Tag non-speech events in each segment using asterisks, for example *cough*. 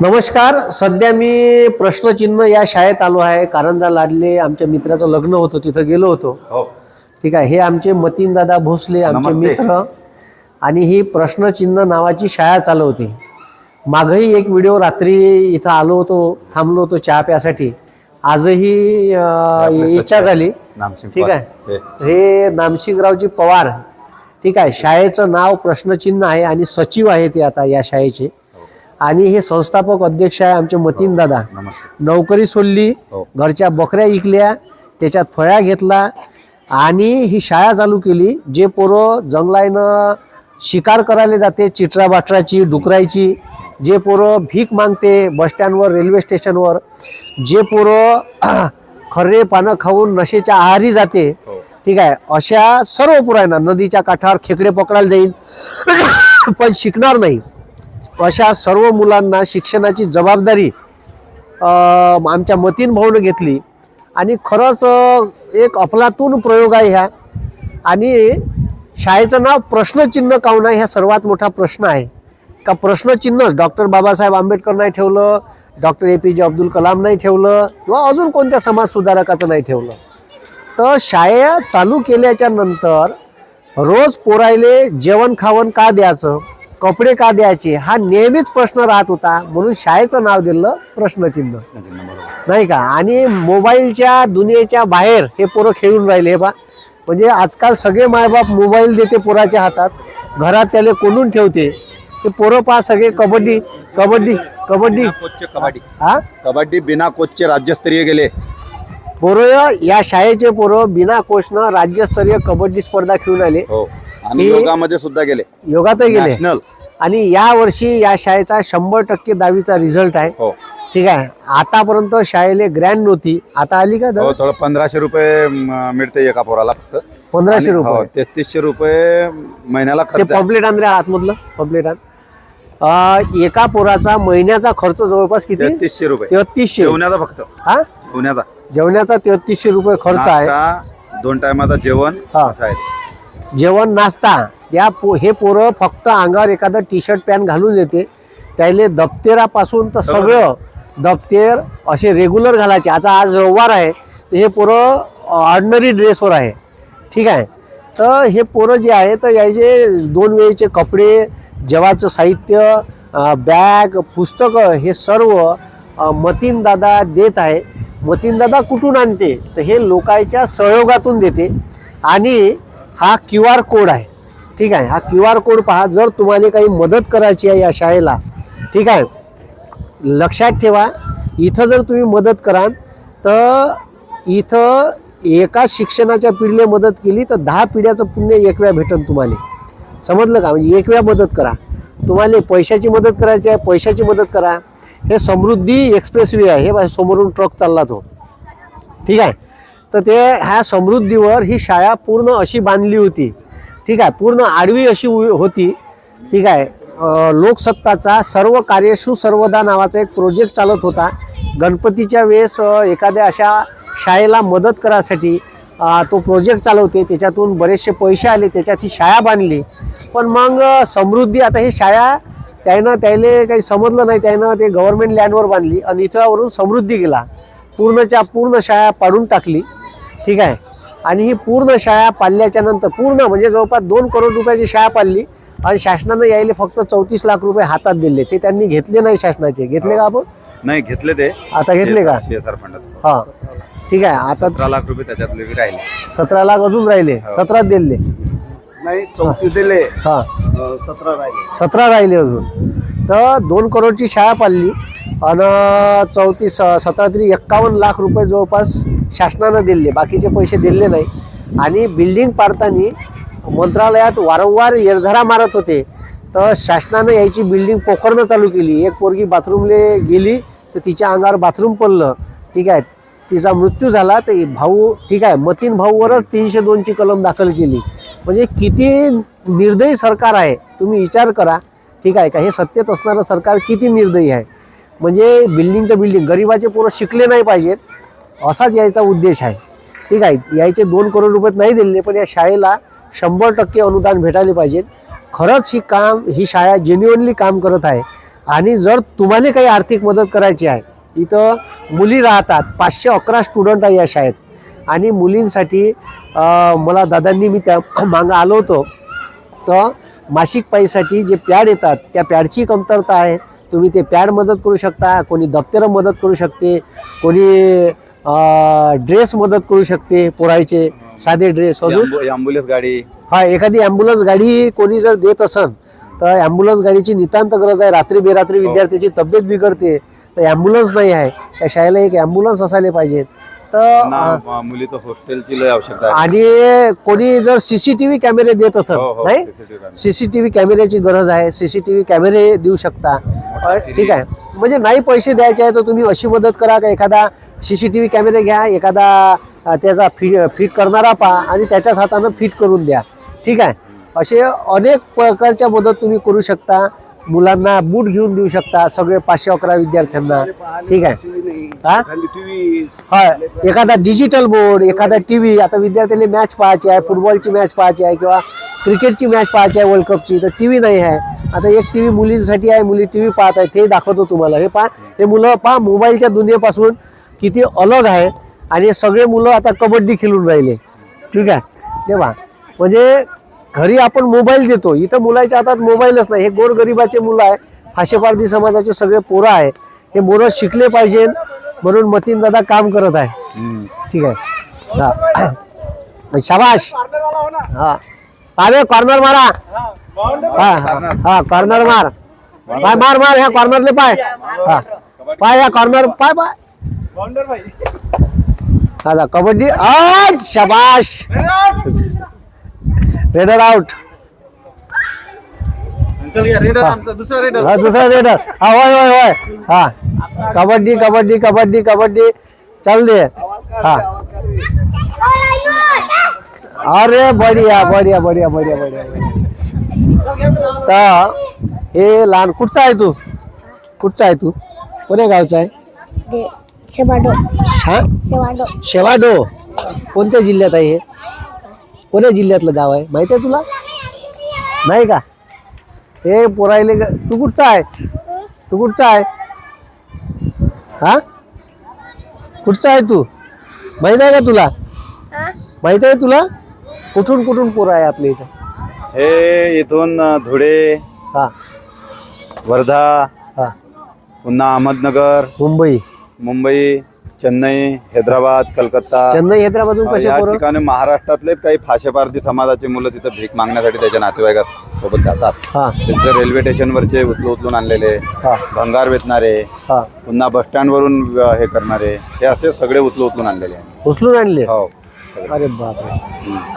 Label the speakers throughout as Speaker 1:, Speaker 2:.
Speaker 1: नमस्कार. सध्या मी प्रश्नचिन्ह या शाळेत आलो आहे. कारंजा लाडले आमच्या मित्राचं लग्न होतं तिथं गेलो होतो.
Speaker 2: हो.
Speaker 1: ठीक आहे. हे आमचे मतीन दादा भोसले आमचे. मित्र आणि ही प्रश्नचिन्ह नावाची शाळा चालवते. मागही एक व्हिडिओ रात्री इथं आलो होतो थांबलो होतो चहा प्यासाठी. आजही इच्छा झाली. ठीक. आहे. हे. नामसिंगरावजी पवार. ठीक आहे. शाळेचं नाव प्रश्नचिन्ह आहे आणि सचिव आहे ते आता या शाळेचे. आणि हे संस्थापक अध्यक्ष आहे आमचे मतीन दादा
Speaker 2: नमस्ते
Speaker 1: नोकरी सोडली
Speaker 2: हो.
Speaker 1: घरच्या बकऱ्या इकल्या त्याच्यात फळ्या घेतला आणि ही शाळा चालू केली जे पोरं जंगलायनं शिकार करायला जाते चिटरा बाटराची डुकरायची जे पोरं भीक मागते बसस्टँडवर रेल्वे स्टेशनवर जे पोरं *clears throat* खर्रे पानं खाऊन नशेच्या आहारी जाते
Speaker 2: हो.
Speaker 1: ठीक आहे अशा सर्व पुरायना नदीच्या काठावर खेकडे पकडायला जाईल *clears throat* पण शिकणार नाही अशा सर्व मुलांना शिक्षणाची जबाबदारी आमच्या मतीन भाऊनं घेतली. आणि खरंच एक अफलातून प्रयोग आहे ह्या आणि शाळेचं नाव प्रश्नचिन्ह कावना ह्या सर्वात मोठा प्रश्न आहे. का प्रश्नचिन्हच डॉक्टर बाबासाहेब आंबेडकर नाही ठेवलं डॉक्टर ए पी जे अब्दुल कलाम नाही ठेवलं किंवा अजून कोणत्या समाजसुधारकाचं नाही ठेवलं. तर शाळा चालू केल्याच्यानंतर रोज पोरायले जेवण खावण का द्यायचं? कपडे का द्यायचे? हा नेहमीच प्रश्न राहत होता. म्हणून शाळेचं नाव दिलं प्रश्नचिन्ह. नाही का? आणि मोबाईलच्या दुनियेच्या बाहेर हे पोरं खेळून राहिले. हे बा म्हणजे आजकाल सगळे मायबाप मोबाईल देते पोराच्या हातात. घरात त्याला कोंडून ठेवते. ते पोरं पहा सगळे कबड्डी कबड्डी कबड्डी.
Speaker 2: कोचचे कबड्डी.
Speaker 1: हा?
Speaker 2: कबड्डी बिना कोचचे राज्यस्तरीय गेले.
Speaker 1: पोरं या शाळेचे पोरं बिना कोचनं राज्यस्तरीय कबड्डी स्पर्धा खेळून आले.
Speaker 2: हो. आणि
Speaker 1: हे-
Speaker 2: योगामध्ये सुद्धा गेले.
Speaker 1: योगातही गेले.
Speaker 2: नॅशनल.
Speaker 1: आणि या वर्षी या शाळेचा शंभर टक्के दहावीचा रिझल्ट आहे.
Speaker 2: हो.
Speaker 1: ठीक आहे. आतापर्यंत शाळेला ग्रँड नव्हती. आता आली का
Speaker 2: हो? थोडं पंधराशे रुपये म, मिळते एका पोराला फक्त.
Speaker 1: पंधराशे
Speaker 2: आणि, हो,
Speaker 1: रुपये.
Speaker 2: तेहतीसशे रुपये महिन्याला
Speaker 1: ते
Speaker 2: खर्च आहे.
Speaker 1: पॉम्प्लेट आण रे आतमधलं पॉम्प्लेट आण. अं, एका पोराचा महिन्याचा खर्च जवळपास किती?
Speaker 2: तेहतीसशे रुपये.
Speaker 1: तेहतीसशे.
Speaker 2: जेवण्याचा फक्त.
Speaker 1: हा?
Speaker 2: जेवण्याचा.
Speaker 1: जेवणाचा तेहतीसशे रुपये खर्च आहे.
Speaker 2: नाश्ता, दोन टायमाचा जेवण
Speaker 1: हा.
Speaker 2: असं आहे.
Speaker 1: जेवण नाश्ता त्या पो हे पोरं फक्त अंगावर एखादं टी शर्ट पॅन्ट घालून येते. त्याले दप्तेरापासून तर सगळं दप्तेर असे रेग्युलर घालायचे. आता आज रविवार आहे तर हे पोरं ऑर्डनरी ड्रेसवर आहे. ठीक आहे? तर हे पोरं जे आहे तर याचे दोन वेळेचे कपडे जेवाचं साहित्य बॅग पुस्तकं हे सर्व अ, मतीन दादा देत आहे. मतीन दादा कुठून आणते? तर हे लोकांच्या सहयोगातून देते. आणि हा क्यू आर कोड आहे. ठीक आहे? हा क्यू आर कोड पहा. जर तुम्हाला काही मदत करायची आहे या शाळेला ठीक आहे? लक्षात ठेवा. इथं जर तुम्ही मदत कराल तर इथं एका शिक्षणाच्या पिढीला मदत केली तर दहा पिढ्याचं पुण्य एक वेळा भेटन तुम्हाला. समजलं का? म्हणजे एक वेळा मदत करा. तुम्हाला पैशाची मदत करायची आहे पैशाची मदत करा. हे समृद्धी एक्सप्रेस वे आहे. हे समोरून ट्रक चालला तो. ठीक आहे? तर ते ह्या समृद्धीवर ही शाळा पूर्ण अशी बांधली होती. ठीक आहे पूर्ण आडवी अशी उ- होती. ठीक आहे लोकसत्ताचा सर्व कार्य सुसर्वदा नावाचा एक प्रोजेक्ट चालत होता. गणपतीच्या वेळेस एखाद्या अशा शाळेला मदत करायसाठी तो प्रोजेक्ट चालवते. त्याच्यातून बरेचसे पैसे आले त्याच्यात ही शाळा बांधली. पण मग समृद्धी आता ही शाळा त्यानं त्याला काही समजलं नाही. त्यानं ते गव्हर्मेंट लँडवर बांधली आणि इथं समृद्धी गेला पूर्णच्या पूर्ण शाळा पाडून टाकली. ठीक आहे? आणि ही पूर्ण शाळा पाडल्याच्या नंतर पूर्ण म्हणजे जवळपास दोन करोड रुपयाची शाळा पाडली आणि शासनानं यायले फक्त चौतीस लाख रुपये हातात दिले. ते त्यांनी घेतले नाही शासनाचे. घेतले का आपण?
Speaker 2: नाही घेतले ते.
Speaker 1: आता घेतले का? हां. ठीक आहे आता
Speaker 2: सतरा लाख रुपये त्याच्यातले राहिले.
Speaker 1: सतरा लाख अजून राहिले. सतराच दिले.
Speaker 2: नाही चौतीस दिले.
Speaker 1: हां.
Speaker 2: सतरा राहिले.
Speaker 1: सतरा राहिले अजून. तर दोन करोडची शाळा पाडली. आणि चौतीस सतरा तरी एक्कावन्न लाख रुपये जवळपास शासनानं दिले. बाकीचे पैसे दिले नाही. आणि बिल्डिंग पाडताना मंत्रालयात वारंवार येरझारा मारत होते. तर शासनानं यायची बिल्डिंग पोखरणं चालू केली. एक पोरगी बाथरूमले गेली तर तिच्या अंगावर बाथरूम पडलं. ठीक आहे. तिचा मृत्यू झाला तर भाऊ ठीक आहे मतीन भाऊवरच तीनशे दोनची कलम दाखल केली. म्हणजे किती निर्दयी सरकार आहे तुम्ही विचार करा. ठीक आहे का? हे सत्तेत असणारं सरकार किती निर्दयी आहे? म्हणजे बिल्डिंगच्या बिल्डिंग गरिबाचे पोरं शिकले नाही पाहिजेत. असाच यायचा उद्देश आहे. ठीक आहे यायचे दोन करोड रुपये नाही दिलेले पण या शाळेला शंभर टक्के अनुदान भेटायला पाहिजेत. खरंच ही काम ही शाळा जेन्युअनली काम करत आहे. आणि जर तुम्हाला काही आर्थिक मदत करायची आहे इथं मुली राहतात. पाचशे अकरा स्टुडंट आहे या शाळेत. आणि मुलींसाठी मला दादांनी मी त्या *coughs* मागं आलो होतो. तर मासिक पाईसाठी जे पॅड येतात त्या पॅडची कमतरता आहे. तुम्ही ते पॅड मदत करू शकता कोणी दप्तरं मदत करू शकते कोणी ड्रेस मदत करू शकते पोरायचे साधे ड्रेस अजून?
Speaker 2: ॲम्ब्युलन्स गाडी.
Speaker 1: हा एखादी ॲम्ब्युलन्स गाडी कोणी जर देत असन तर ॲम्ब्युलन्स गाडीची नितांत गरज आहे. रात्री बेरात्री विद्यार्थ्याची तब्येत बिघडते तर ॲम्ब्युलन्स नाही आहे. त्या शाळेला एक ॲम्ब्युलन्स असायला पाहिजेत. तर
Speaker 2: ना, हॉस्टेलची लय आवश्यकता आहे.
Speaker 1: आणि कोणी जर सीसीटीव्ही कॅमेरे देत असेल
Speaker 2: हो, हो,
Speaker 1: नाही?
Speaker 2: CCTV camera.
Speaker 1: सीसीटीव्ही कॅमेऱ्याची गरज आहे. सीसीटीव्ही कॅमेरे देऊ शकता. अ, ठीक आहे. म्हणजे नाही पैसे द्यायचे आहे तर तुम्ही अशी मदत करा का एखादा सीसीटीव्ही कॅमेरे घ्या एखादा अ, त्याचा फि फिट करणारा पहा आणि त्याच्याच हातानं फिट करून द्या. ठीक आहे. असे अनेक प्रकारच्या मदत तुम्ही करू शकता. मुलांना बूट घेऊन देऊ शकता सगळे पाचशे अकरा विद्यार्थ्यांना. ठीक आहे. हा? हा एखादा डिजिटल बोर्ड एखादा टी व्ही आता विद्यार्थ्यांनी मॅच पाहायची आहे फुटबॉलची मॅच पाहायची आहे किंवा क्रिकेटची मॅच पाहायची आहे वर्ल्ड कपची तर टी व्ही नाही आहे. आता एक टी व्ही मुलींसाठी आहे मुली टी व्ही पाहत आहेत ते दाखवतो तुम्हाला. हे पहा हे मुलं पहा मोबाईलच्या दुनियेपासून किती अलग आहे. आणि सगळे मुलं आता कबड्डी खेळून राहिले. ठीक आहे. हे पहा. म्हणजे घरी आपण मोबाईल देतो. इथं मुलाच्या हातात मोबाईलच नाही. हे गोरगरिबाचे मुलं आहे. फाशेपारदी समाजाचे सगळे पोरं आहे हे मोरं शिकले पाहिजे. म्हणून मतीन दादा काम करत आहे. ठीक आहे. हा. *coughs* शाबाश हा. अरे कॉर्नर मारा. हा हा हा कॉर्नर मार. पाय मार मार ह्या कॉर्नरले पाय. हा. पाय या कॉर्नर पाय पाय. हा कबड्डी. शाबाश रेडर आउट
Speaker 3: दुसरा रेडर
Speaker 1: हा दुसरा रेडर हा होय होय होय. हा. कबड्डी कबड्डी कबड्डी कबड्डी. चल दे. हा. अरे बढिया बढिया बढिया बढिया बढिया तर हे लहान कुठचा आहे तू? कुठचा आहे तू? कोण्या गावचा आहे? हा?
Speaker 4: सेवाडो.
Speaker 1: शेवाडो कोणत्या जिल्ह्यात आहे हे? कोण्या जिल्ह्यातलं गाव आहे? माहिती आहे तुला? नाही का? हे पोरायले ग- तू कुठचा आहे? तू कुठचा आहे? हा? कुठचा आहे तू? माहीत आहे का तुला? माहीत आहे तुला? कुठून कुठून पोरं आहे आपल्या इथं?
Speaker 2: हे इथून धुळे
Speaker 1: हा.
Speaker 2: वर्धा
Speaker 1: हा.
Speaker 2: पुन्हा अहमदनगर
Speaker 1: मुंबई.
Speaker 2: मुंबई चेन्नई हैदराबाद कलकत्ता.
Speaker 1: चेन्नई हैदराबादून कसे
Speaker 2: या
Speaker 1: पोरं?
Speaker 2: ठिकाणी महाराष्ट्रातलेच काही फाशेपारधी समाजाची मुलं तिथं भीक मागण्यासाठी त्याच्या नातेवाईकासोबत जातात.
Speaker 1: हा.
Speaker 2: तिथं रेल्वे स्टेशनवरचे उचलू उचलून आणलेले
Speaker 1: हा.
Speaker 2: भंगार वेचणारे
Speaker 1: हा.
Speaker 2: पुन्हा बस स्टँडवरून अ, हे करणारे हे असे सगळे उचलू उचलून आणलेले आहे
Speaker 1: उचलून आणले?
Speaker 2: हो. सगळे.
Speaker 1: अरे बापरे.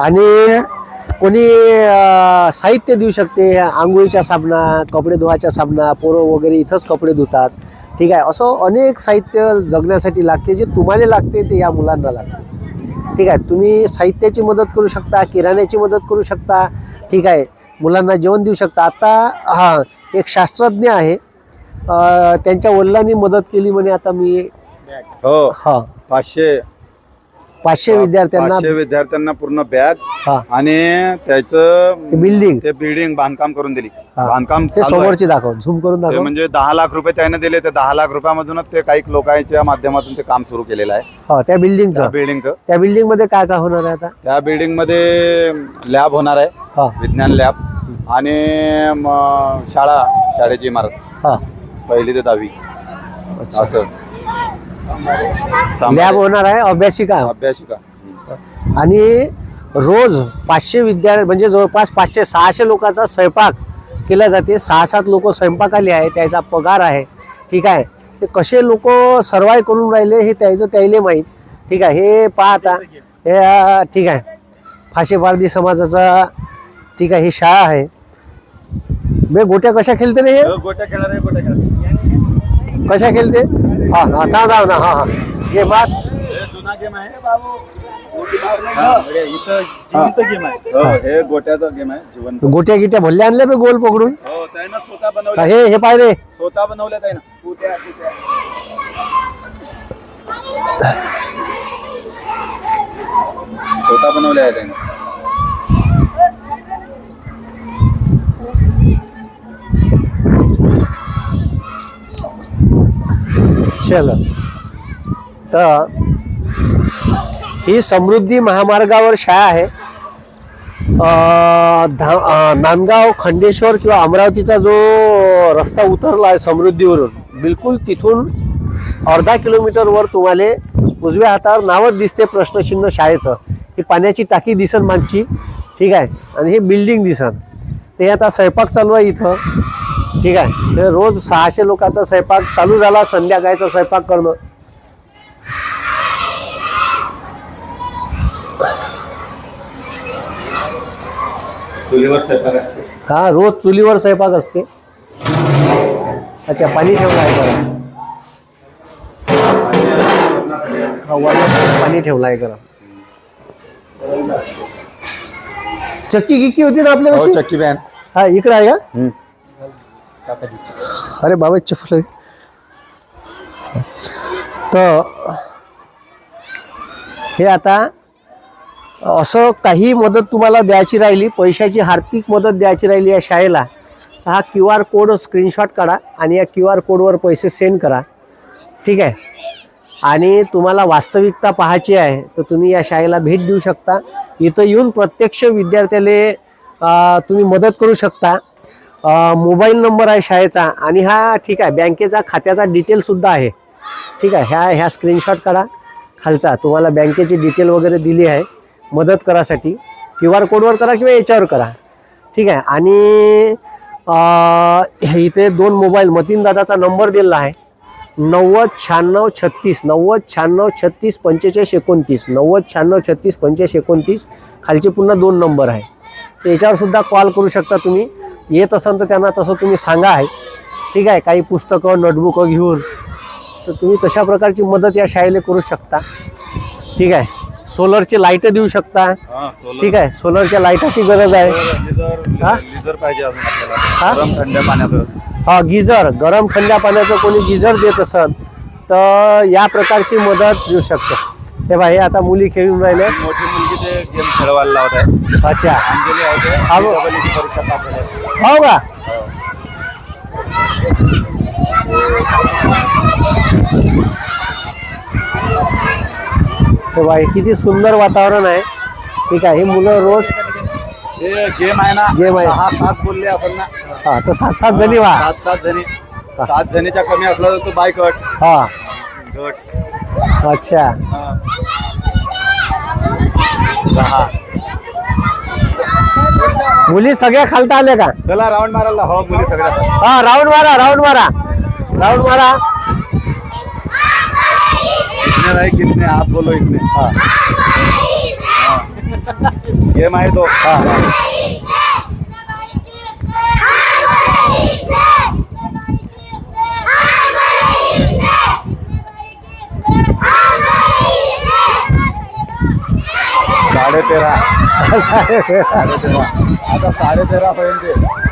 Speaker 1: आणि कोणी अं, साहित्य देऊ शकते आंघोळीच्या साबणा कपडे धुवायच्या साबणा पोरं वगैरे इथंच कपडे धुतात. ठीक आहे. असं अनेक साहित्य जगण्यासाठी लागते जे तुम्हाला लागते ते या मुलांना लागते. ठीक आहे. तुम्ही साहित्याची मदत करू शकता किराण्याची मदत करू शकता. ठीक आहे. मुलांना जेवण देऊ शकता. आता हा एक शास्त्रज्ञ आहे. त्यांच्या वडिलांनी मदत केली म्हणे आता मी
Speaker 2: हो.
Speaker 1: हा.
Speaker 2: पाचशे
Speaker 1: पाचशे विद्यार्थ्यांना
Speaker 2: पाचशे विद्यार्थ्यांना पूर्ण बॅग
Speaker 1: हा.
Speaker 2: आणि त्याचं
Speaker 1: ते बिल्डिंग
Speaker 2: ते बिल्डिंग बांधकाम करून दिली.
Speaker 1: हा.
Speaker 2: बांधकाम
Speaker 1: ते
Speaker 2: चालू आहे.
Speaker 1: समोरचे दाखव झूम करून
Speaker 2: ते
Speaker 1: दाखव.
Speaker 2: म्हणजे दहा लाख रुपये त्याने दिले ते दहा लाख रुपयामधूनच ते काही लोकांच्या माध्यमातून ते काम सुरू केलेलं आहे.
Speaker 1: हो त्या
Speaker 2: त्या
Speaker 1: बिल्डिंगचं
Speaker 2: बिल्डिंगचं
Speaker 1: त्या बिल्डिंगमध्ये काय काय होणार आहे आता?
Speaker 2: त्या बिल्डिंगमध्ये लॅब होणार आहे.
Speaker 1: हा.
Speaker 2: विज्ञान लॅब आणि म, शाळा शाळेची इमारत.
Speaker 1: हा.
Speaker 2: पहिली ते दहावी.
Speaker 1: अच्छा.
Speaker 2: असं.
Speaker 1: लॅब होणार आहे अभ्यासिका
Speaker 2: अभ्यासिका.
Speaker 1: आणि रोज पाचशे विद्यार्थी म्हणजे जवळपास पाचशे सहाशे लोकांचा स्वयंपाक केला जाते. सहा सात लोक स्वयंपाकाले आहे त्याचा पगार आहे. ठीक आहे. ते कसे लोक सर्वाय करून राहिले हे त्याचं त्याला माहीत. ठीक आहे. हे पहा आता हे ठीक आहे. फाशेपारदी समाजाचा ठीक आहे ही शाळा आहे. बे गोट्या कशा खेळते रे हे?
Speaker 3: गोट्या खेळणार आहे गोट्या खेळणार.
Speaker 1: कशा खेळते? हा हा थांब थांब ना हा हा। घे मार
Speaker 3: जुना गेम आहे इथं जिवंत गेम आहे
Speaker 2: हो। हे गोट्याचा गेम आहे जिवंत।
Speaker 1: गोट्या गिट्या भल्ल्या आणल्या बे गोल पकडून?
Speaker 2: हो त्यानं स्वतः
Speaker 1: हा,
Speaker 2: बनवलं।
Speaker 1: हे हे पाय रे।
Speaker 2: स्वतः बनवलं त्यानं गोट्या गोट्या स्वतः बनवल्या आहे त्यानं
Speaker 1: चल. तर ही समृद्धी महामार्गावर शाळा आहे. धा नांदगाव खंडेश्वर किंवा अमरावतीचा जो रस्ता उतरला आहे समृद्धीवरून बिलकुल तिथून अर्धा किलोमीटरवर तुम्हाला उजव्या हातावर नावच दिसते प्रश्नचिन्ह शाळेचं. ही पाण्याची टाकी दिसन मागची ठीक आहे? आणि हे बिल्डिंग दिसन. ते आता स्वयंपाक चालू आहे इथं. ठीक आहे? रोज सहाशे लोकांचा स्वयंपाक चालू झाला संध्याकाळचा स्वयंपाक करणं. हा रोज चुलीवर स्वयंपाक असते. अच्छा पाणी ठेवलं आहे हा, वरनं पाणी ठेवलं आहे करा चक्की गिक्की होती ना आपल्या
Speaker 2: हो चक्की बॅन.
Speaker 1: हा इकडे आहे का. अरे बाबा फुले तर हे आता असं काही मदत तुम्हाला द्यायची राहिली पैशाची आर्थिक मदत द्यायची राहिली या शाळेला हा क्यू आर कोड स्क्रीनशॉट काढा आणि या क्यू आर कोडवर पैसे सेंड करा. ठीक आहे? आणि तुम्हाला वास्तविकता पाहायची आहे तर तुम्ही या शाळेला भेट देऊ शकता. इथं येऊन प्रत्यक्ष विद्यार्थ्याला तुम्ही मदत करू शकता. मोबाईल नंबर आहे शाळेचा आणि हा ठीक आहे बँकेचा खात्याचा डिटेलसुद्धा आहे. ठीक आहे ह्या ह्या स्क्रीनशॉट काढा. खालचा तुम्हाला बँकेची डिटेल वगैरे दिली आहे. मदत करासाठी क्यू आर कोडवर करा किंवा याच्यावर करा. ठीक आहे आणि इथे दोन मोबाईल मतीन दादाचा नंबर दिलेला आहे. नव्वद शहाण्णव छत्तीस नव्वद शहाण्णव छत्तीस पंचेचाळीस एकोणतीस नव्वद शहाण्णव छत्तीस पंचेचाळीस एकोणतीस. खालचे पुन्हा दोन नंबर आहे. याच्यावर सुद्धा कॉल करू शकता तुम्ही. येत असाल तर त्यांना तसं तुम्ही सांगा आहे. ठीक आहे काही पुस्तकं नोटबुकं घेऊन. तर तुम्ही तशा प्रकारची मदत या शाळेला करू शकता. ठीक आहे सोलरची लाइट देऊ शकता.
Speaker 2: हा.
Speaker 1: ठीक आहे सोलरच्या लाईटाची गरज आहे. हा? हा?
Speaker 2: आपल्याला. गरम थंड पाण्याचं.
Speaker 1: गिझर गरम थंड्या पाण्याचं कोणी गिझर देत असेल तर या प्रकारची मदत देऊ शकतो. हे बाई आता मुली खेळून राहिले.
Speaker 2: मोठी मुलगी ते गेम खेळवायला लावत आहे
Speaker 1: अच्छा.
Speaker 2: अंजली आहे
Speaker 1: हा,
Speaker 2: परीक्षा पास झाली. आहे.
Speaker 1: हो का? हे बाई किती सुंदर वातावरण आहे. ठीक आहे ही मुलं रोज
Speaker 2: हे गेम आहे ना.
Speaker 1: गेम आहे.
Speaker 2: सहा सात बोलले असेल ना.
Speaker 1: हा तर सात सात जणी वा
Speaker 2: सात सात जणी. सात जणीच्या कमी असला तर तो बायकट.
Speaker 1: हा.
Speaker 2: गट.
Speaker 1: अच्छा.
Speaker 2: हा. दहा
Speaker 1: मुली सगळ्या खालता आल्या का?
Speaker 2: चला राऊंड मारायला. हो मुली सगळ्या
Speaker 1: हा राऊंड मारा राऊंड मारा. राऊंड मारा.
Speaker 2: कितने भाई कितने आप बोलो इतने.
Speaker 1: हा.
Speaker 2: गेम आहे तो.
Speaker 1: हा.
Speaker 2: साडे तेरा साडे तेरा आता साडे तेरा पर्यंत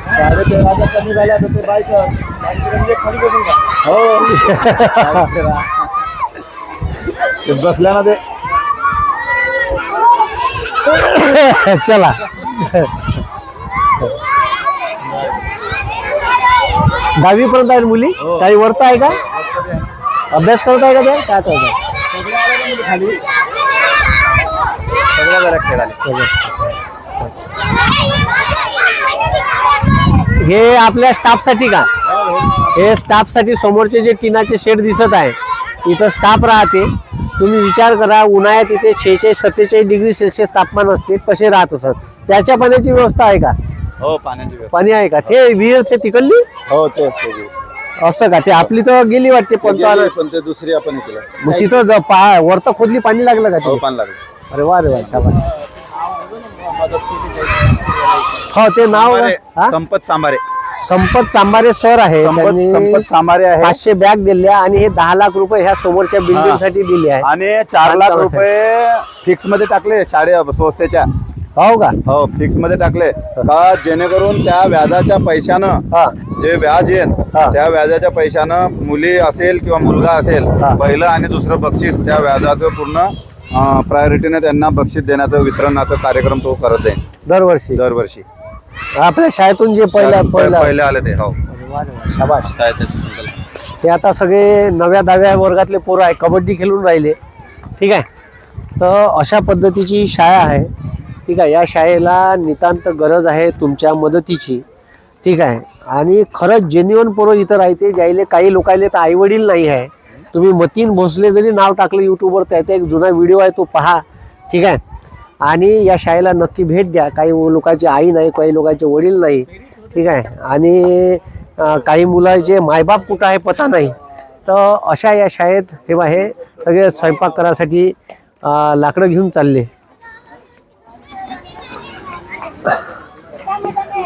Speaker 2: साडे तेराच्या कमी झाल्या तर ते बायकट
Speaker 3: म्हणजे खाली बसून का
Speaker 2: हो. साडे तेरा ते बसल्या ना ते.
Speaker 1: चला. दहावी पर्यंत आहेत मुली? काही वरत आहे का? अभ्यास करत आहे का ते? काय करत
Speaker 3: खाली?
Speaker 2: सगळ्या जरा खेळाले.
Speaker 1: हे आपल्या स्टाफसाठी का? हे स्टाफसाठी समोरचे जे टिनाचे शेड दिसत आहे इथं स्टाफ राहते. तुम्ही विचार करा उन्हाळ्यात इथे शेहेचाळीस सत्तेचाळीस डिग्री सेल्सिअस तापमान असते कसे राहत असत. त्याच्या पाण्याची व्यवस्था आहे का?
Speaker 2: हो पाण्याची व्यवस्था.
Speaker 1: पाणी आहे का? ते विहीर ते तिकडली?
Speaker 2: हो ते.
Speaker 1: असं का? ते आपली तर गेली वाटते पंचावन्न.
Speaker 2: पण ते दुसरी आपण हे केलं
Speaker 1: मग तिथं ज- पा खोदली पाणी लागलं का
Speaker 2: हो
Speaker 1: ते
Speaker 2: पाणी लागलं.
Speaker 1: अरे वा रे वा शाबास. हो ते नाव
Speaker 2: सांबारे,
Speaker 1: हा?
Speaker 2: संपत सांबारे.
Speaker 1: संपत चांबारे सर आहे
Speaker 2: संपत
Speaker 1: त्यांनी
Speaker 2: संपत सांबारे आहे.
Speaker 1: पाचशे बॅग दिल्या आणि हे दहा लाख रुपये ह्या समोरच्या बिल्डिंगसाठी दिले आहे.
Speaker 2: आणि चार लाख. रुपये फिक्समध्ये टाकले शाळे संस्थेच्या
Speaker 1: हो का?
Speaker 2: हो फिक्समध्ये टाकले. का? जेणेकरून त्या व्याजाच्या पैशानं
Speaker 1: हा.
Speaker 2: जे व्याज येईल
Speaker 1: हा.
Speaker 2: त्या व्याजाच्या पैशानं मुली असेल किंवा मुलगा असेल
Speaker 1: हा.
Speaker 2: पहिलं आणि दुसरं बक्षीस त्या व्याजाचं पूर्ण प्रायोरिटीने त्यांना बक्षीस देण्याचं वितरणाचा कार्यक्रम तो करत आहे.
Speaker 1: दरवर्षी?
Speaker 2: दरवर्षी.
Speaker 1: आपल्या शाळेतून जे पहिला
Speaker 2: प-
Speaker 1: पहिला
Speaker 2: पहिले आले ते हो. संकल्प.
Speaker 1: हे आता सगळे नव्या दहाव्या वर्गातले पोरं आहे कबड्डी खेळून राहिले. ठीक आहे? तर अशा पद्धतीची शाळा आहे. ठीक आहे? या शाळेला नितांत गरज आहे तुमच्या मदतीची. ठीक आहे? आणि खरंच जेन्युअन पोरं इथं राहते ज्याईले काही लोकायले तर आईवडील नाही आहे. तुम्ही मतीन भोसले जरी नाव टाकलं यूट्यूबवर त्याचा एक जुना व्हिडिओ आहे तो पहा. ठीक आहे? आणि या शाळेला नक्की भेट द्या. काही लोकांची आई नाही काही लोकांचे वडील नाही. ठीक आहे? आणि काही मुलाचे मायबाप कुठं आहे पता नाही. तर अशा या शाळेत तेव्हा हे सगळे स्वयंपाक करायसाठी लाकडं घेऊन चालले.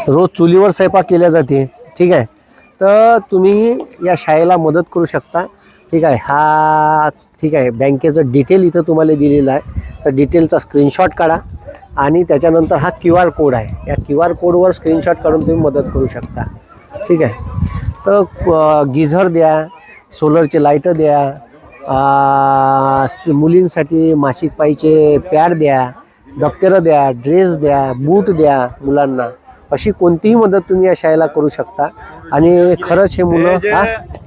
Speaker 1: रोज चुलीवर स्वयंपाक केल्या जाते. ठीक आहे? तर तुम्ही या शाळेला मदत करू शकता. ठीक आहे. हा ठीक आहे. बँकेचं डिटेल इथं तुम्हाला दिलेलं आहे. तर डिटेलचा स्क्रीनशॉट काढा. आणि त्याच्यानंतर हा क्यू आर कोड आहे. या क्यू आर कोडवर स्क्रीनशॉट काढून तुम्ही मदत करू शकता. ठीक आहे. तर गिझर द्या सोलरचे लाईटं द्या मुलींसाठी मासिक पाईचे पॅड द्या दप्तरं द्या ड्रेस द्या बूट द्या मुलांना. अशी कोणतीही मदत तुम्ही या शाळेला करू शकता. आणि खरंच हे मुलं
Speaker 2: हे जे
Speaker 1: हा?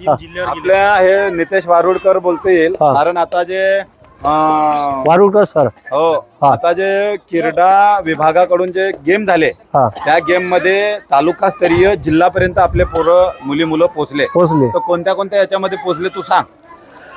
Speaker 1: हा.
Speaker 2: आपल्या हे नितेश वारुडकर बोलता येईल.
Speaker 1: हा.
Speaker 2: कारण आता जे अं,
Speaker 1: वारुळकर सर.
Speaker 2: हो.
Speaker 1: हा.
Speaker 2: आता जे क्रीडा विभागाकडून जे गेम झाले
Speaker 1: हा.
Speaker 2: त्या गेममध्ये तालुकास्तरीय जिल्हापर्यंत आपले पोरं मुली मुलं पोहोचले.
Speaker 1: पोचले
Speaker 2: तर कोणत्या कोणत्या याच्यामध्ये पोहोचले तू सांग.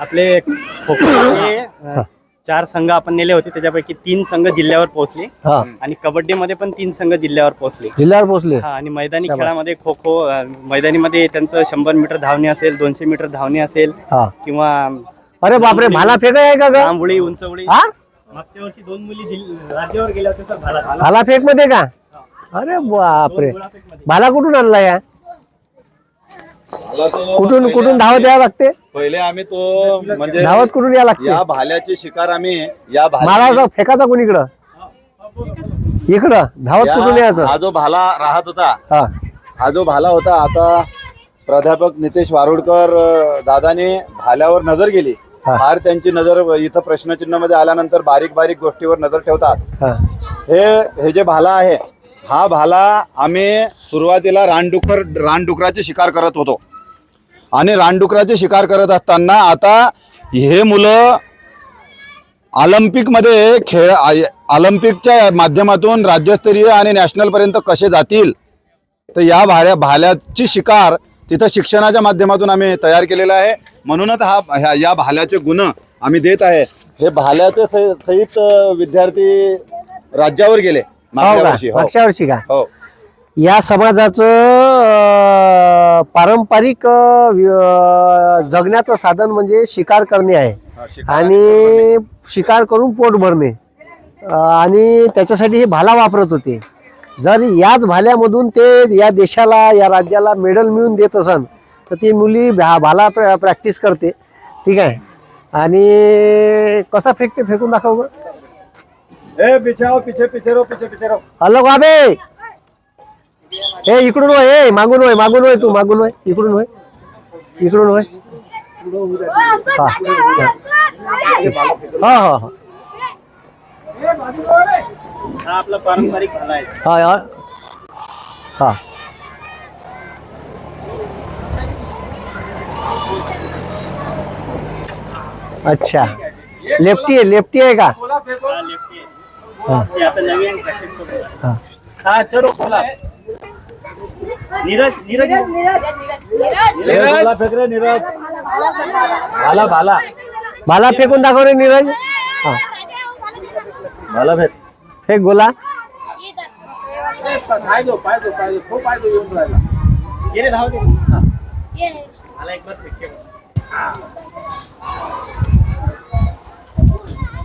Speaker 5: आपले खो *coughs* चार संघ आपण नेले होते त्याच्यापैकी तीन संघ जिल्ह्यावर पोहोचले.
Speaker 1: हा.
Speaker 5: आणि कबड्डीमध्ये पण तीन संघ जिल्ह्यावर पोहोचले.
Speaker 1: जिल्ह्यावर पोचले
Speaker 5: हा आणि मैदानी
Speaker 1: शाबास.
Speaker 5: खेळामध्ये खो खो अ, मैदानीमध्ये त्यांचं शंभर मीटर धावणे असेल दोनशे मीटर धावणे असेल
Speaker 1: हा.
Speaker 5: किंवा
Speaker 1: अरे बापरे भाला फेक आहे का ग?
Speaker 5: लांबुळी उंचवळी.
Speaker 1: हा?
Speaker 5: मागच्या वर्षी दोन मुली जिल- राज्यावर गेल्या होत्या तर भाला
Speaker 1: भाला फेकमध्ये का अरे बापरे. भाला कुठून आणला या? कुठून कुठून धावत यावं लागते?
Speaker 2: पहिले आम्ही तो म्हणजे
Speaker 1: धावत कुठून या लागते?
Speaker 2: या भाल्याची शिकार आम्ही या भाल्या
Speaker 1: फेकाचा कोणीकडं इकडं? धावत कुठून
Speaker 2: या-
Speaker 1: यायचं?
Speaker 2: हा जो भाला राहत होता.
Speaker 1: हा.
Speaker 2: हा जो भाला होता आता प्राध्यापक नितेश वारुडकर अ, दादाने भाल्यावर नजर गेली.
Speaker 1: हा.
Speaker 2: फार त्यांची नजर इथं प्रश्नचिन्हमध्ये आल्यानंतर बारीक बारीक गोष्टीवर नजर ठेवतात.
Speaker 1: हा.
Speaker 2: हे हे जे भाला आहे हा भाला आम्ही सुरुवातीला रानडुकर रानडुकराची शिकार करत होतो. आणि रानडुकराची शिकार करत असताना आता हे मुलं ऑलिम्पिकमध्ये खेळ ऑलिम्पिकच्या माध्यमातून राज्यस्तरीय आणि नॅशनलपर्यंत कसे जातील तर या भाल्या भाल्याची शिकार तिथं शिक्षणाच्या माध्यमातून आम्ही तयार केलेला आहे. म्हणूनच हा ह्या- या भाल्याचे गुण आम्ही देत आहे. हे भाल्याचे सहित विद्यार्थी राज्यावर गेले.
Speaker 1: हो
Speaker 2: मागच्या
Speaker 1: का?
Speaker 2: वर्षी हो.
Speaker 1: मागच्या वर्षी का?
Speaker 2: हो.
Speaker 1: या समाजाचं अं, पारंपरिक अं, व्य- जगण्याचं साधन म्हणजे शिकार करणे आहे.
Speaker 2: शिकार
Speaker 1: आणि शिकार करून पोट भरणे. अं, आणि त्याच्यासाठी हे भाला वापरत होते. जर याच भाल्यामधून ते या देशाला या राज्याला मेडल मिळवून देत असन तर ती मुली भा- भाला प्र- प्रॅक्टिस करते. ठीक आहे? आणि कसा फेकते? फेकून दाखव बरं.
Speaker 2: ए पिछे पिछे पिछे रो पिछे पिछे रो
Speaker 1: हॅलो बाबे ए इकडून होय ए मागून होय मागून होय तू मागून होय इकडून होय इकडून होय। हा हा हा हा।
Speaker 5: हा आपला पारंपरिक भाला आहे.
Speaker 1: हा हा हा। अच्छा लेफ्टी आहे लेफ्टी आहे का?
Speaker 5: हा, लेफ्टी. ते आता नवीन प्रॅक्टिस करतो
Speaker 1: हा.
Speaker 3: हा चलो बोला.
Speaker 5: नीरज नीरज.
Speaker 3: फेक रे नीरज. भाला भाला.
Speaker 1: भाला फेकून दाखव रे नीरज. हा.
Speaker 3: भाला फेक.
Speaker 1: फेक गोला.
Speaker 3: पाय दो पाय दो पाय दो खूप पाय दो येऊन राहिला.
Speaker 5: गेले धाव दे मला एक बार फेकते. बघ.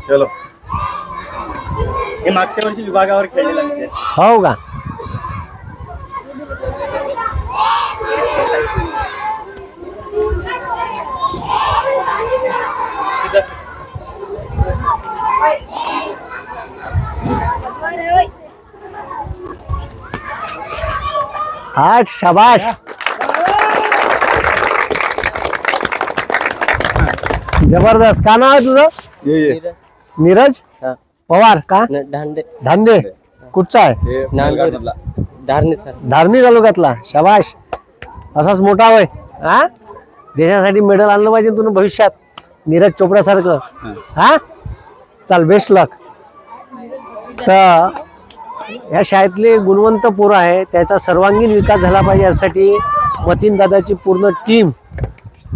Speaker 2: चलो.
Speaker 5: हे मागच्या वर्षी विभागावर खेळलेला विद्यार्थी
Speaker 1: हो का? आठ शाबाश जबरदस्त. का नाव आहे तुझं? नीरज. पवार का?
Speaker 6: धांडे
Speaker 1: धांदे कुठचा आहे?
Speaker 2: हे.
Speaker 6: धारणे सर.
Speaker 1: धारणी तालुक्यातला. शाबाश. असाच मोठा होय. हा? देशासाठी मेडल आणलं पाहिजे तुला भविष्यात. नीरज चोपडासारखं हा? चाल बेस्ट लक तर या शाळेतले गुणवंत पोरं आहे. त्याचा सर्वांगीण विकास झाला पाहिजे यासाठी मतीन दादाची पूर्ण टीम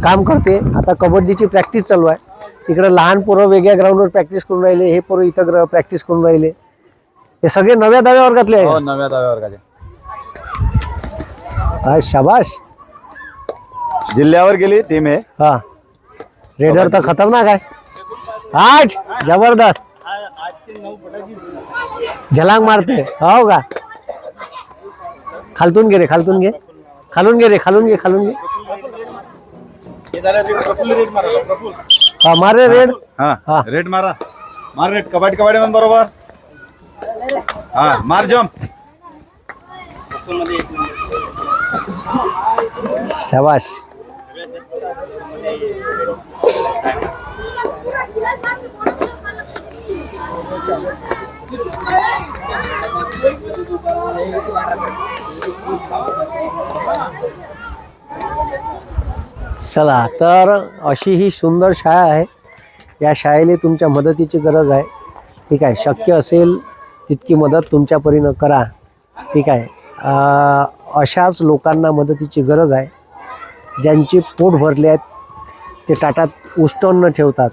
Speaker 1: काम करते. आता कबड्डीची प्रॅक्टिस चालू आहे. तिकडे लहान पोरं वेगळ्या ग्राउंडवर प्रॅक्टिस करून राहिले हे पोरं इथं प्रॅक्टिस करून राहिले. हे सगळे नव्या दहाव्या वर्गातले
Speaker 2: हो
Speaker 1: आहे
Speaker 2: नव्या दहाव्या वर्गाचे
Speaker 1: हा, शाबाश
Speaker 2: जिल्ह्यावर गेली टीम आहे
Speaker 1: हा. रेडर तर खतरनाक आहे. आठ! ज़बरदस्त. झलांग मारते. हो का? खालतून घे रे खालतून घे. खालून घे रे खालून घे खालून घे. हा मार रेड.
Speaker 2: हा
Speaker 1: हा.
Speaker 2: रेड मारा. मार रेड कबाडी कबाडी म्हण बरोबर. हा मार जम्प
Speaker 1: शाबाश चला तर अशी ही सुंदर शाळा आहे. या शाळेला तुमच्या मदतीची गरज आहे. ठीक आहे शक्य असेल तितकी मदत तुमच्या परीनं करा. ठीक आहे अशाच लोकांना मदतीची गरज आहे. ज्यांचे पोट भरले आहेत ते ताटात उष्टण न ठेवतात.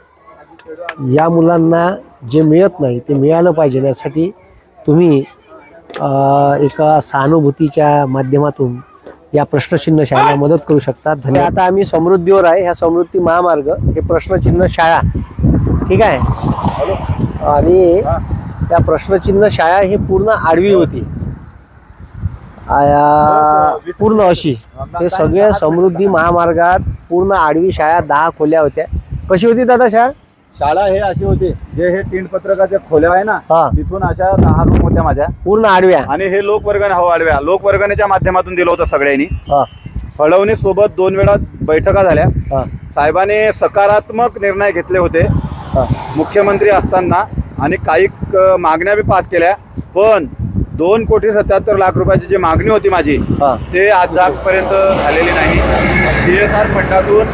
Speaker 1: या मुलांना जे मिळत नाही ते मिळालं पाहिजे. यासाठी तुम्ही एका सहानुभूतीच्या माध्यमातून या प्रश्नचिन्ह शाळेला मदत करू शकतात. धन्यवाद. आता आम्ही समृद्धीवर आहे ह्या समृद्धी महामार्ग हे प्रश्नचिन्ह शाळा. ठीक आहे? आणि त्या प्रश्नचिन्ह शाळा ही पूर्ण आडवी होती. पूर्ण अशी. हे सगळे समृद्धी महामार्गात पूर्ण आडवी शाळा दहा खोल्या होत्या. कशी होती दादा शाळा?
Speaker 2: शाळा हे अशी होती जे हे तीन पत्रकाच्या खोल्या आहे ना
Speaker 1: हा.
Speaker 2: तिथून अशा दहा रूम होत्या माझ्या.
Speaker 1: पूर्ण आडव्या.
Speaker 2: आणि हे लोकवर्गण हो आडव्या. लोकवर्गणीच्या माध्यमातून दिलं होतं सगळ्यांनी.
Speaker 1: हा.
Speaker 2: फडवणी सोबत दोन वेळा बैठका झाल्या.
Speaker 1: हा.
Speaker 2: साहेबांनी सकारात्मक निर्णय घेतले होते.
Speaker 1: हा.
Speaker 2: मुख्यमंत्री असताना आणि काही क- मागण्या बी पास केल्या. पण दोन कोटी सत्याहत्तर लाख रुपयाची जी मागणी होती माझी
Speaker 1: हा.
Speaker 2: ते आजपर्यंत झालेली नाही. सी एस आर फंडातून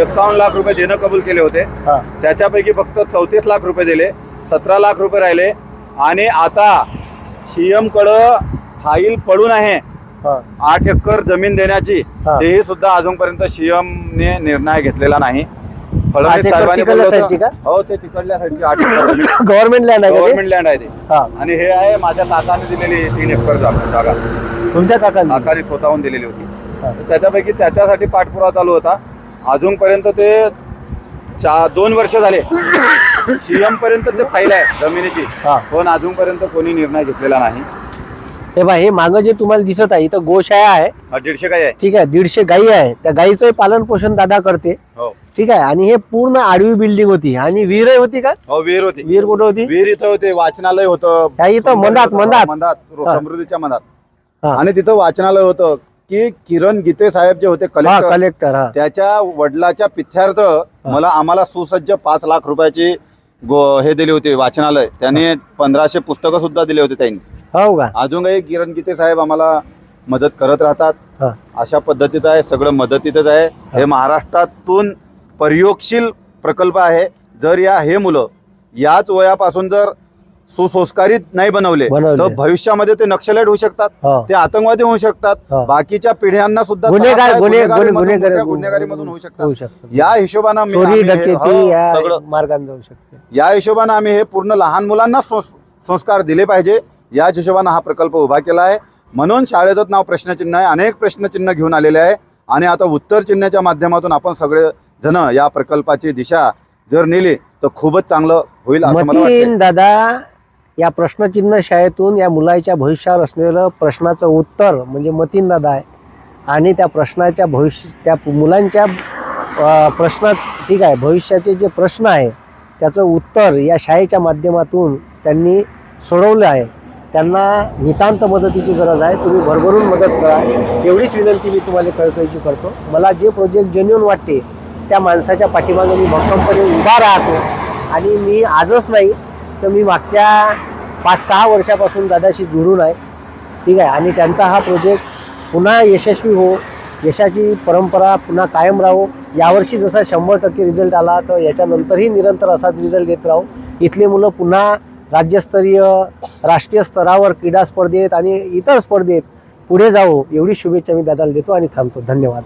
Speaker 2: एकावन्न लाख रुपये देणं कबूल केले होते.
Speaker 1: हा.
Speaker 2: त्याच्यापैकी फक्त चौतीस लाख रुपये दिले सतरा लाख रुपये राहिले. आणि आता सीएम कडं फाईल पडून आहे.
Speaker 1: हा.
Speaker 2: आठ एकर जमीन देण्याची.
Speaker 1: हा.
Speaker 2: तेही सुद्धा अजूनपर्यंत सीएम ने निर्णय घेतलेला नाही.
Speaker 1: आठ
Speaker 2: फडणवीस
Speaker 1: एकर
Speaker 2: साहेबांनी
Speaker 1: तिकडल्या
Speaker 2: बोललं
Speaker 1: साईडची
Speaker 2: होतं- हो ते तिकडल्या साईडची आठ एकर
Speaker 1: गव्हर्नमेंट लँड *coughs* आहे का
Speaker 2: गव्हर्नमेंट लँड आहे ते?
Speaker 1: हा.
Speaker 2: आणि हे आहे माझ्या काकाने दिलेली तीन एकर जागा जागा.
Speaker 1: तुमच्या काकांनी?
Speaker 2: काकाने स्वतःहून दिलेली होती.
Speaker 1: हा.
Speaker 2: तर त्याच्यापैकी त्याच्यासाठी पाठपुरावा चालू होता. अजूनपर्यंत ते चा दोन वर्ष झाले. सीएम पर्यंत ते फाईल आहे जमिनीची.
Speaker 1: हा.
Speaker 2: पण अजूनपर्यंत कोणी निर्णय घेतलेला नाही.
Speaker 1: हे बा हे मागं जे तुम्हाला दिसत आहे इथं गोशाळा आहे.
Speaker 2: हा, दीडशे काय आहे.
Speaker 1: ठीक आहे दीडशे गायी आहे. त्या गायीचं पालन पोषण दादा करते.
Speaker 2: हो.
Speaker 1: ठीक आहे आणि हे पूर्ण आडवी बिल्डिंग होती. आणि विहीर होती का?
Speaker 2: हो विहीर होती.
Speaker 1: विहीर कुठं होती?
Speaker 2: विहीर इथं होते वाचनालय होतं.
Speaker 1: इथं मंदात, मंदात.
Speaker 2: मंदात
Speaker 1: हा.
Speaker 2: समृद्धीच्या मंदात.
Speaker 1: हा.
Speaker 2: आणि तिथं वाचनालय होतं. की किरण गीते साहेब जे होते कलेक्टर
Speaker 1: कलेक्टर हा.
Speaker 2: त्याच्या वडिलाच्या पिथ्यार्थ मला आम्हाला सुसज्ज पाच लाख रुपयाची गो- हे दिली होती वाचनालय. त्यांनी पंधराशे पुस्तकं सुद्धा दिले होते त्यांनी.
Speaker 1: हो का?
Speaker 2: अजूनही किरण गीते साहेब आम्हाला मदत करत राहतात.
Speaker 1: हा.
Speaker 2: अशा पद्धतीचं आहे सगळं मदतीतच आहे. हे महाराष्ट्रातून प्रयोगशील प्रकल्प आहे. जर या हे मुलं याच वयापासून जर सुसंस्कारित नाही बनवले.
Speaker 1: बनवले.
Speaker 2: तर भविष्यामध्ये ते नक्षलाईट होऊ शकतात
Speaker 1: हा.
Speaker 2: ते आतंकवादी होऊ शकतात
Speaker 1: हा.
Speaker 2: बाकीच्या पिढ्यांना सुद्धा
Speaker 1: गुन्हेगार
Speaker 2: त्रास
Speaker 1: गुन्हे
Speaker 2: आहे,
Speaker 1: गुन्हे
Speaker 2: गुन्हेगारीमधून,
Speaker 1: गुन्हेगार
Speaker 2: मोठ्या गुन्हेगारीमधून होऊ
Speaker 1: होऊ
Speaker 2: शकतात. या हिशोबानं मी-
Speaker 1: चोरी
Speaker 2: आम्ही हे-
Speaker 1: डकेती
Speaker 2: हो,
Speaker 1: या
Speaker 2: सगळं
Speaker 1: मार्गाने जाऊ शकते.
Speaker 2: या हिशोबानं आम्ही हे पूर्ण लहान मुलांना संस- संस्कार दिले पाहिजे. याच हिशोबानं हा प्रकल्प उभा केला आहे. म्हणून शाळेचं नाव प्रश्नचिन्ह आहे. अनेक प्रश्नचिन्ह घेऊन आलेले आहे. आणि आता उत्तर चिन्हाच्या माध्यमातून आपण सगळे जण या प्रकल्पाची दिशा जर नेली तर खूपच चांगलं होईल असं मला वाटतं
Speaker 1: मतीन दादा या प्रश्नचिन्ह शाळेतून या मुलाच्या भविष्यावर असलेलं प्रश्नाचं उत्तर म्हणजे मतीन आहे. आणि त्या प्रश्नाच्या भविष्य त्या मुलांच्या प्रश्ना ठीक आहे भविष्याचे जे प्रश्न आहे त्याचं उत्तर या शाळेच्या माध्यमातून त्यांनी सोडवलं आहे. त्यांना नितांत मदतीची गरज आहे. तुम्ही भरभरून मदत करा. एवढीच विनंती मी तुम्हाला कळकळीची करतो. मला जे प्रोजेक्ट जेन्युन वाटते त्या माणसाच्या पाठीमागे मी भक्कमपणे उभा राहतो. आणि मी आजच नाही तर मी मागच्या पाच सहा वर्षापासून दादाशी जुळून आहे. ठीक आहे. आणि त्यांचा हा प्रोजेक्ट पुन्हा यशस्वी हो यशाची परंपरा पुन्हा कायम राहो. यावर्षी जसा शंभर टक्के रिझल्ट आला तर याच्यानंतरही निरंतर असाच रिझल्ट येत राहू. इथले मुलं पुन्हा राज्यस्तरीय राष्ट्रीय स्तरावर क्रीडा स्पर्धेत आणि इतर स्पर्धेत पुढे जावो. एवढी शुभेच्छा मी दादाला देतो आणि थांबतो. धन्यवाद.